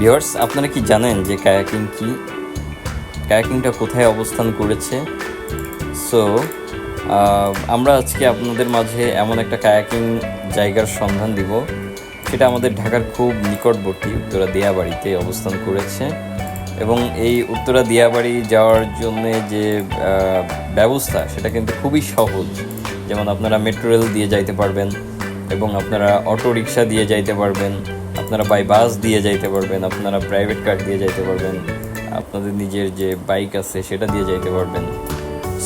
Viewers আপনারা কি জানেন যে কায়াকিং কি? কায়াকিংটা কোথায় অবস্থান করেছে? সো আমরা আজকে আপনাদের মাঝে এমন একটা কায়াকিং জায়গার সন্ধান দিব। সেটা আমাদের ঢাকার খুব নিকটবর্তী উত্তরা দিয়াবাড়িতে অবস্থান করেছে। এবং এই উত্তরা দিয়াবাড়ি যাওয়ার জন্য যে ব্যবস্থা, সেটা কিন্তু খুবই সহজ। যেমন আপনারা মেট্রো রেল দিয়ে যাইতে পারবেন এবং আপনারা অটো রিক্সা দিয়ে যাইতে পারবেন। আপনারা বাই বাস দিয়ে যাইতে পারবেন, আপনারা প্রাইভেট কার দিয়ে যাইতে পারবেন, আপনাদের নিজের যে বাইক আছে সেটা দিয়ে যাইতে পারবেন।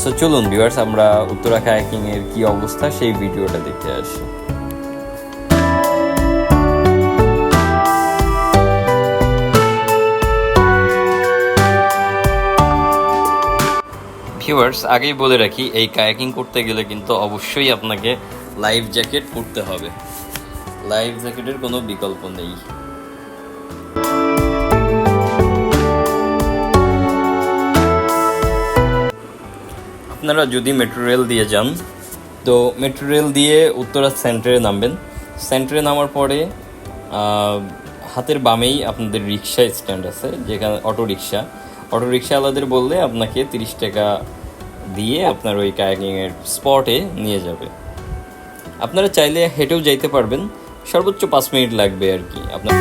সো চলুন ভিউয়ার্স আমরা উত্তরা কায়াকিং এর কি অবস্থা সেই ভিডিওটা দেখতে আসি। ভিউয়ার্স আগেই বলে রাখি, এই কায়াকিং করতে গেলে কিন্তু অবশ্যই আপনাকে লাইফ জ্যাকেট পরতে হবে। লাইফ জ্যাকেটের কোনো বিকল্প নেই। আপনারা যদি মেট্রো রেল দিয়ে যান, তো মেট্রো রেল দিয়ে উত্তরা সেন্টারে নামবেন। সেন্টারে নামার পরে হাতের বামেই আপনাদের রিক্সা স্ট্যান্ড আছে, যেখানে অটো রিক্সা অটো রিক্সাওয়ালাদের বললে আপনাকে তিরিশ টাকা দিয়ে আপনার ওই কায়াকিংয়ের স্পটে নিয়ে যাবে। আপনারা চাইলে হেঁটেও যাইতে পারবেন। সর্বোচ্চ পাঁচ মিনিট লাগবে আর কি, আপনার।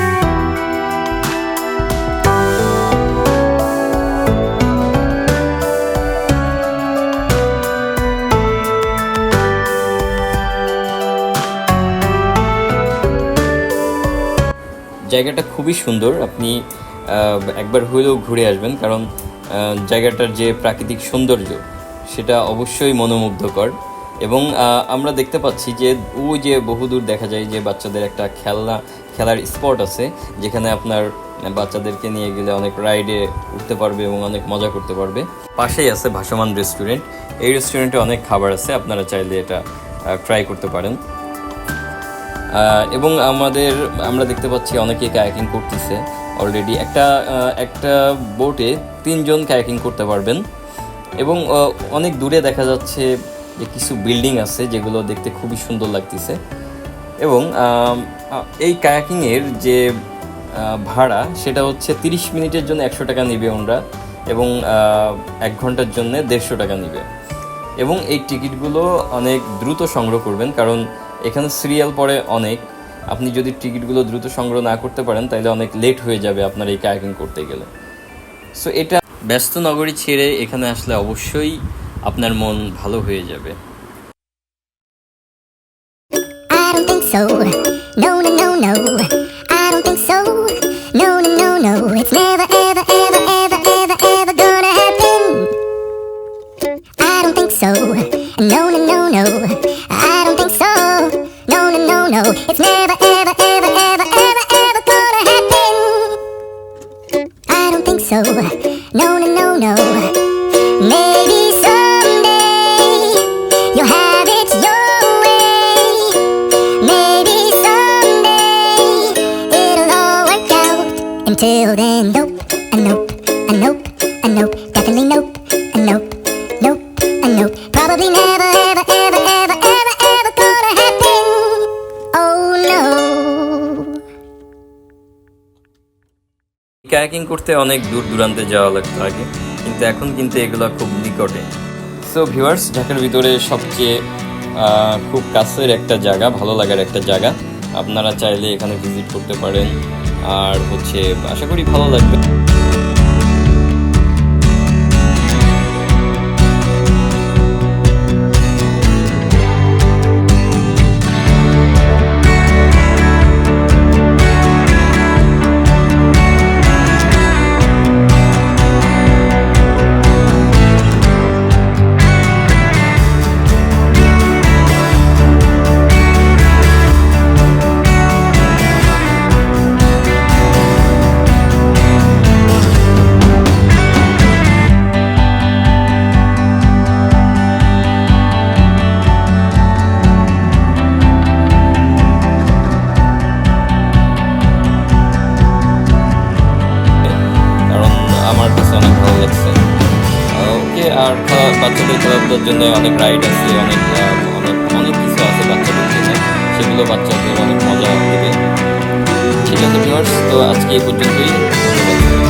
জায়গাটা খুবই সুন্দর, আপনি একবার হলেও ঘুরে আসবেন, কারণ জায়গাটার যে প্রাকৃতিক সৌন্দর্য, সেটা অবশ্যই মনোমুগ্ধকর। এবং আমরা দেখতে পাচ্ছি যে ওই যে বহুদূর দেখা যায় যে বাচ্চাদের একটা খেলনা, খেলার স্পট আছে, যেখানে আপনার বাচ্চাদেরকে নিয়ে গেলে অনেক রাইডে উঠতে পারবে এবং অনেক মজা করতে পারবে। পাশেই আছে ভাসমান রেস্টুরেন্ট। এই রেস্টুরেন্টে অনেক খাবার আছে, আপনারা চাইলে এটা ট্রাই করতে পারেন। এবং আমাদের, আমরা দেখতে পাচ্ছি অনেকে কায়াকিং করতেছে অলরেডি একটা একটা বোটে তিনজন কায়াকিং করতে পারবেন। এবং অনেক দূরে দেখা যাচ্ছে যে কিছু বিল্ডিং আছে যেগুলো দেখতে খুবই সুন্দর লাগতেছে। এবং এই কায়াকিংয়ের যে ভাড়া সেটা হচ্ছে তিরিশ মিনিটের জন্য একশো টাকা নেবে ওনরা এবং এক ঘণ্টার জন্য দেড়শো টাকা নেবে। এবং এই টিকিটগুলো অনেক দ্রুত সংগ্রহ করবেন কারণ এখানে সিরিয়াল পড়ে অনেক। আপনি যদি টিকিটগুলো দ্রুত সংগ্রহ না করতে পারেন তাহলে অনেক লেট হয়ে যাবে আপনার এই কায়াকিং করতে গেলে। সো এটা ব্যস্ত নগরী ছেড়ে এখানে আসলে অবশ্যই আপনার মন ভালো হয়ে যাবে I don't think so. No, no, no, no. I don't think so. No, no, no, no. It's never, ever, ever, ever, ever, ever gonna happen. I don't think so. No, no, no, no. I don't think so. No, no, no, no. It's never, Until then, nope, a nope, a nope, a nope, definitely nope, a nope, nope, a nope. Probably never, ever, ever, ever, ever, ever gonna happen. Oh no. Kayaking করতে অনেক দূর দূরান্তে যাওয়া লাগতো আগে কিন্তু এখন কিন্তু এগুলো খুব নিকটে সো ভিউয়ার্স ঢাকার ভিতরে সবচেয়ে আহ, খুব কাছের একটা জায়গা ভালো লাগার একটা জায়গা আপনারা চাইলে এখানে ভিজিট করতে পারেন আর হচ্ছে আশা করি ভালো লাগবে। বাচ্চাদের জন্য অনেক রাইড আছে, অনেক অনেক অনেক কিছু আছে বাচ্চাদের জন্য। সেগুলো বাচ্চাদের অনেক মজা হবে। ঠিক আছে তো আজকে এই পর্যন্তই। ধন্যবাদ।